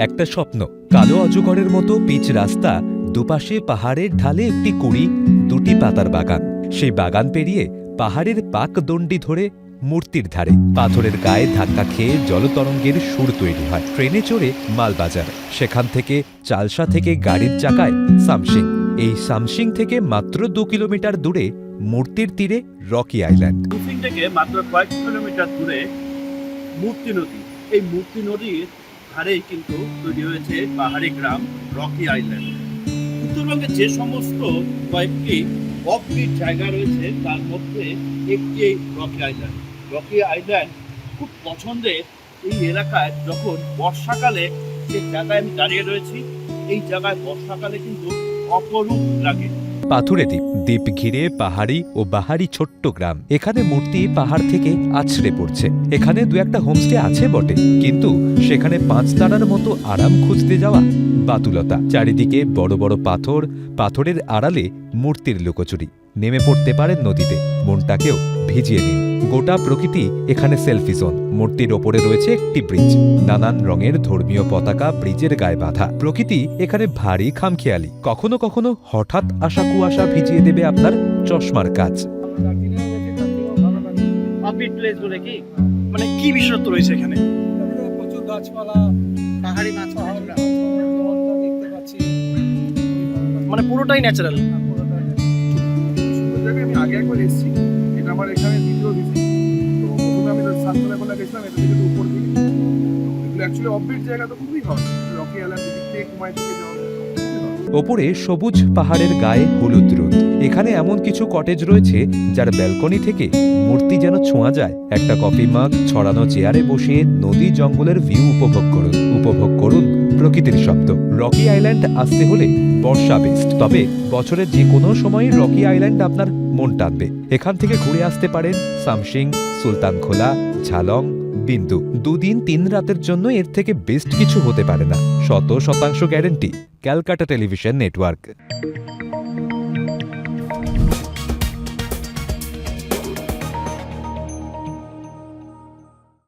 একটা স্বপ্ন। কালো অজগরের মতো পিচ রাস্তা, দুপাশে পাহাড়ের ঢালে একটি কুড়ি, দুটি পাতার বাগান। সেই বাগান পেরিয়ে পাহাড়ের পাক দণ্ডি ধরে মূর্তির ধারে। পাথরের গায়ে ধাক্কা খেয়ে জলতরঙ্গের সুর তৈরি হয়। ট্রেনে চড়ে মালবাজার। সেখান থেকে চালসা থেকে গাড়ির চাকায় সামসিং। এই সামসিং থেকে মাত্র দু কিলোমিটার দূরে মূর্তির তীরে রকি আইল্যান্ড। থেকে মাত্র কয়েক কিলোমিটার দূরে মূর্তি নদী। এই মূর্তি নদীর ধারেই কিন্তু তৈরি হয়েছে পাহাড়ি গ্রাম রকি আইল্যান্ড। উত্তরবঙ্গে যে সমস্ত কয়েকটি অফবিট জায়গা রয়েছে, তার মধ্যে একটি রকি আইল্যান্ড। রকি আইল্যান্ড খুব পছন্দের এই এলাকায় যখন বর্ষাকালে যে জায়গায় আমি দাঁড়িয়ে রয়েছি, এই জায়গায় বর্ষাকালে কিন্তু অপরূপ লাগে। পাথুরে দ্বীপ দ্বীপ ঘিরে পাহাড়ি ও বাহারি ছোট্ট গ্রাম। এখানে মূর্তি পাহাড় থেকে আছড়ে পড়ছে। এখানে দু একটা হোমস্টে আছে বটে, কিন্তু সেখানে পাঁচ তারার মতো আরাম খুঁজতে যাওয়া বাতুলতা। চারিদিকে বড় বড় পাথর, পাথরের আড়ালে মূর্তির লুকোচুরি। নেমে পড়তে পারেন নদীতে, মনটাকেও ভিজিয়ে নিন। গোটা প্রকৃতি এখানে সেলফি জোন। মূর্তির ওপরে রয়েছে একটি ব্রিজ। নানান রঙের ধর্মীয় পতাকা ব্রিজের গায়ে বাঁধা। প্রকৃতি এখানে ভারী খামখেয়ালি। কখনো কখনো হঠাৎ আসা কুয়াশা ভিজিয়ে দেবে আপনার চশমার কাজ। মানে কি বিশেষত্ব রয়েছে এখানে? প্রচুর গাছপালা পাহাড়ি মাছ দেখতে পাচ্ছি মানে পুরোটাই ন্যাচারাল আমি আগে একবার এসেছি। আমার এখানে তো প্রথমে আমি গেছিলাম, এটা থেকে উপর দিকে। এগুলো অ্যাকচুয়ালি অফবিট জায়গা তো খুবই রকি কুমাই থেকে যাওয়া ওপরে সবুজ পাহাড়ের গায়ে হলুদ রোদ। এখানে এমন কিছু কটেজ রয়েছে যার ব্যালকনি থেকে মূর্তি যেন ছোঁয়া যায়। একটা কফি মাগ ছড়ানো চেয়ারে বসে নদী জঙ্গলের ভিউ উপভোগ করুন। উপভোগ করুন প্রকৃতির শব্দ। রকি আইল্যান্ড আসতে হলে বর্ষা বেস্ট তবে বছরের যে কোনো সময় রকি আইল্যান্ড আপনার মন টানবে। এখান থেকে ঘুরে আসতে পারেন সামসিং সুলতানখোলা ঝালং, বিন্দু। দুদিন, তিন রাতের জন্য এর থেকে বেস্ট কিছু হতে পারে না। শত শতাংশ গ্যারেন্টি, ক্যালকাটা টেলিভিশন নেটওয়ার্ক।